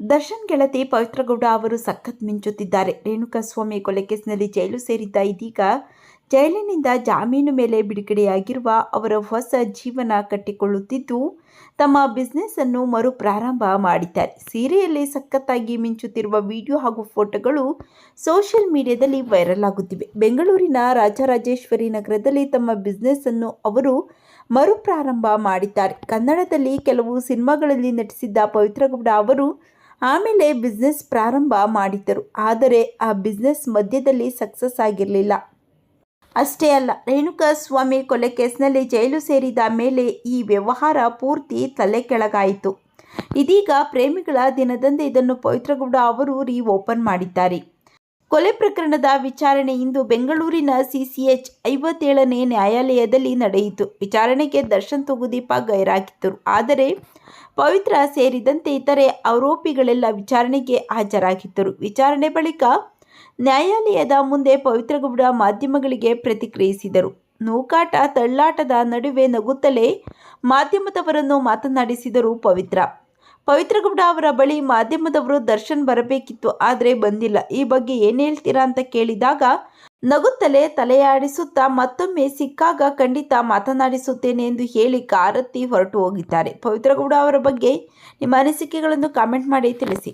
ದರ್ಶನ್ ಗೆಳತಿ ಪವಿತ್ರಗೌಡ ಅವರು ಸಖತ್ ಮಿಂಚುತ್ತಿದ್ದಾರೆ. ರೇಣುಕಾಸ್ವಾಮಿ ಕೊಲೆ ಕೇಸಿನಲ್ಲಿ ಜೈಲು ಸೇರಿದ್ದ ಇದೀಗ ಜೈಲಿನಿಂದ ಜಾಮೀನು ಮೇಲೆ ಬಿಡುಗಡೆಯಾಗಿರುವ ಅವರ ಹೊಸ ಜೀವನ ಕಟ್ಟಿಕೊಳ್ಳುತ್ತಿದ್ದು, ತಮ್ಮ ಬಿಸ್ನೆಸ್ ಅನ್ನು ಮರು ಪ್ರಾರಂಭ ಮಾಡಿದ್ದಾರೆ. ಸೀರೆಯಲ್ಲಿ ಸಖತ್ತಾಗಿ ಮಿಂಚುತ್ತಿರುವ ವಿಡಿಯೋ ಹಾಗೂ ಫೋಟೋಗಳು ಸೋಷಿಯಲ್ ಮೀಡಿಯಾದಲ್ಲಿ ವೈರಲ್ ಆಗುತ್ತಿವೆ. ಬೆಂಗಳೂರಿನ ರಾಜರಾಜೇಶ್ವರಿ ನಗರದಲ್ಲಿ ತಮ್ಮ ಬಿಸ್ನೆಸ್ ಅನ್ನು ಅವರು ಮರು ಪ್ರಾರಂಭ ಮಾಡಿದ್ದಾರೆ. ಕನ್ನಡದಲ್ಲಿ ಕೆಲವು ಸಿನಿಮಾಗಳಲ್ಲಿ ನಟಿಸಿದ್ದ ಪವಿತ್ರಗೌಡ ಅವರು ಆಮೇಲೆ ಬಿಸ್ನೆಸ್ ಪ್ರಾರಂಭ ಮಾಡಿದ್ದರು. ಆದರೆ ಆ ಬಿಸ್ನೆಸ್ ಮಧ್ಯದಲ್ಲಿ ಸಕ್ಸಸ್ ಆಗಿರಲಿಲ್ಲ. ಅಷ್ಟೇ ಅಲ್ಲ ರೇಣುಕಾ ಸ್ವಾಮಿ ಕೊಲೆ ಕೇಸ್ನಲ್ಲಿ ಜೈಲು ಸೇರಿದ ಮೇಲೆ ಈ ವ್ಯವಹಾರ ಪೂರ್ತಿ ತಲೆ ಕೆಳಗಾಯಿತು ಇದೀಗ ಪ್ರೇಮಿಗಳ ದಿನದಂದೇ ಇದನ್ನು ಪವಿತ್ರಗೌಡ ಅವರು ರೀ ಓಪನ್ ಮಾಡಿದ್ದಾರೆ. ಕೊಲೆ ಪ್ರಕರಣದ ವಿಚಾರಣೆ ಇಂದು ಬೆಂಗಳೂರಿನ ಸಿಸಿಎಚ್ ಐವತ್ತೇಳನೇ ನ್ಯಾಯಾಲಯದಲ್ಲಿ ನಡೆಯಿತು. ವಿಚಾರಣೆಗೆ ದರ್ಶನ್ ತುಗುದೀಪ ಗೈರಾಗಿದ್ದರು. ಆದರೆ ಪವಿತ್ರ ಸೇರಿದಂತೆ ಇತರೆ ಆರೋಪಿಗಳೆಲ್ಲ ವಿಚಾರಣೆಗೆ ಹಾಜರಾಗಿದ್ದರು. ವಿಚಾರಣೆ ಬಳಿಕ ನ್ಯಾಯಾಲಯದ ಮುಂದೆ ಪವಿತ್ರಗೌಡ ಮಾಧ್ಯಮಗಳಿಗೆ ಪ್ರತಿಕ್ರಿಯಿಸಿದರು. ನೂಕಾಟ ತಳ್ಳಾಟದ ನಡುವೆ ನಗುತ್ತಲೇ ಮಾಧ್ಯಮದವರನ್ನು ಮಾತನಾಡಿಸಿದರು ಪವಿತ್ರ. ಪವಿತ್ರಗೌಡ ಅವರ ಬಳಿ ಮಾಧ್ಯಮದವರು ದರ್ಶನ್ ಬರಬೇಕಿತ್ತು, ಆದರೆ ಬಂದಿಲ್ಲ. ಈ ಬಗ್ಗೆ ಏನು ಹೇಳ್ತೀರಾ ಅಂತ ಕೇಳಿದಾಗ, ನಗುತ್ತಲೇ ತಲೆಯಾಡಿಸುತ್ತಾ ಮತ್ತೊಮ್ಮೆ ಸಿಕ್ಕಾಗ ಖಂಡಿತ ಮಾತನಾಡಿಸುತ್ತೇನೆ ಎಂದು ಹೇಳಿ ಕಾರತ್ತಿ ಹೊರಟು ಹೋಗಿದ್ದಾರೆ. ಪವಿತ್ರಗೌಡ ಅವರ ಬಗ್ಗೆ ನಿಮ್ಮ ಅನಿಸಿಕೆಗಳನ್ನು ಕಾಮೆಂಟ್ ಮಾಡಿ ತಿಳಿಸಿ.